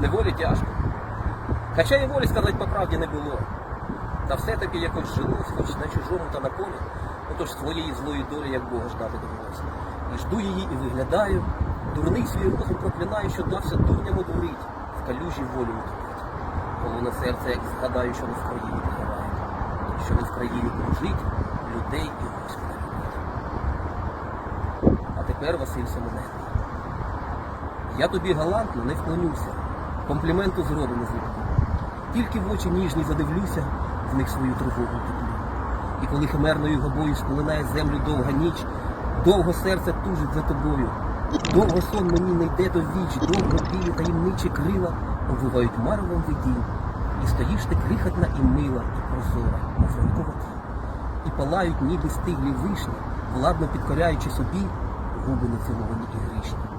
неволі тяжко. Хоча і волі сказати по правді не було. Та все-таки якось жилось, хоч на чужому та на полі, отож своєї злої долі, як Бога ждати довелося. І жду її і виглядаю, дурний свій розум проклинаю, що дався дурням одурить, в калюжі волю утворить. Полоне серце, як згадаю, що не в країні пригорає, що не в країні прожить, людей і Господа. А тепер Василь Семененко. Я тобі галантно не вклонюся, компліменту не зроблю. Тільки в очі ніжні задивлюся, в них свою тривогу теплю. І коли химерною гобою сполинає землю довга ніч, довго серце тужить за тобою, довго сон мені не йде до віч, довго білі таємничі крила обвивають марвом видінь. І стоїш ти крихотна і мила, і прозора, мов ранкова. І палають ніби стиглі вишні, владно підкоряючи собі, губи неціловані і грішні.